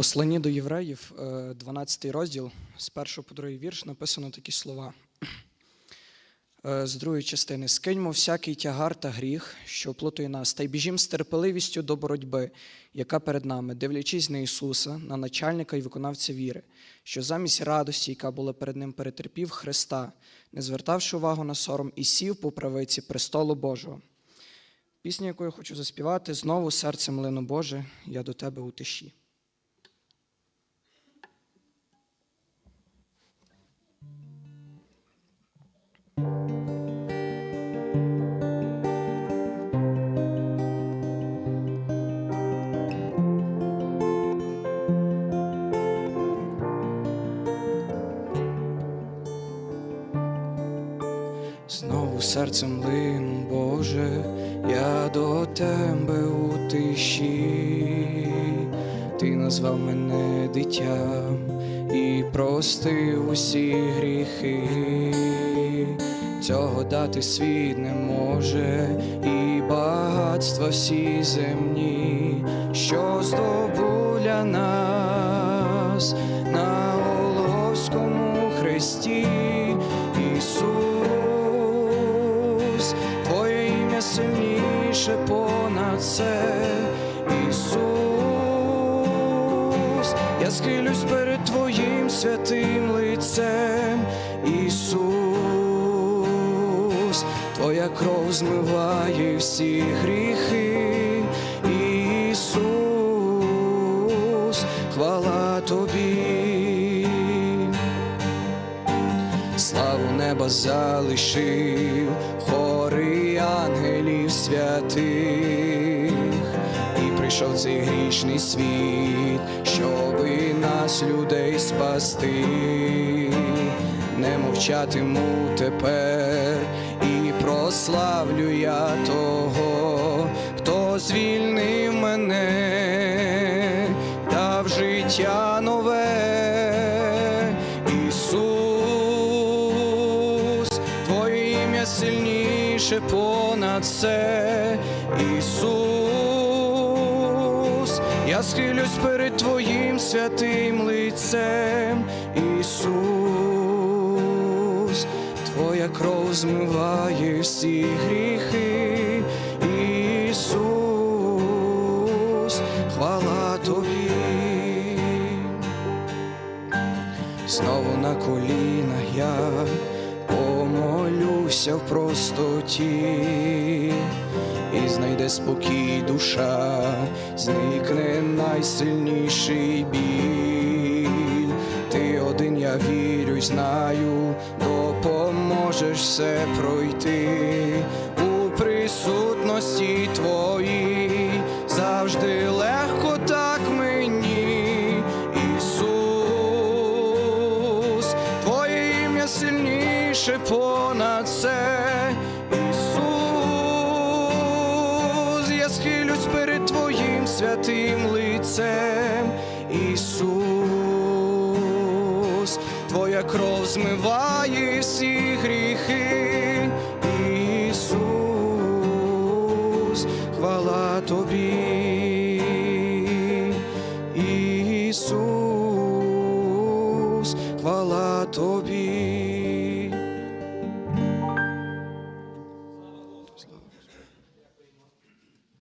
посланні до євреїв, е, 12 розділ, з 1 по 2 вірш, написано такі слова. Е, З другої частини скиньмо всякий тягар та гріх, що плутує нас, та й біжім з терпеливістю до боротьби, яка перед нами, дивлячись на Ісуса, на начальника і виконавця віри, що замість радості, яка була перед ним, перетерпів Христа, не звертавши увагу на сором, і сів по правиці престолу Божого. Пісня, яку я хочу заспівати, знову серцем лину Боже, я до тебе у тиші. Знову серцем лину, Боже, я до тебе у тиші, ти назвав мене дитям і простив усі гріхи, цього дати світ не може, і багатства всі земні, що здобуля нас на Оловському хресті. Сильніше понад все, Ісус, я схилюсь перед Твоїм святим лицем, Ісус, Твоя кров змиває всі гріхи, Ісус, хвала Тобі. Славу неба залишив, хори ангелів святих, і прийшов цей грішний світ, щоби нас, людей, спасти, не мовчатиму тепер, і прославлю я того, хто звільнив мене, дав життя сильніше понад все, Ісус, я схилюсь перед Твоїм святим лицем, Ісус, Твоя кров змиває всі гріхи, Ісус, хвала Тобі. Знову на колінах я помолюся в простоті, і знайде спокій душа, зникне найсильніший біль. Ти один, я вірю й знаю, допоможеш все пройти у присутності твоїй, завжди легко більше понад все, Ісус, я схилюсь перед Твоїм святим лицем, Ісус, Твоя кров змиває всі гріхи, Ісус, хвала Тобі, Ісус. Хвала тобі.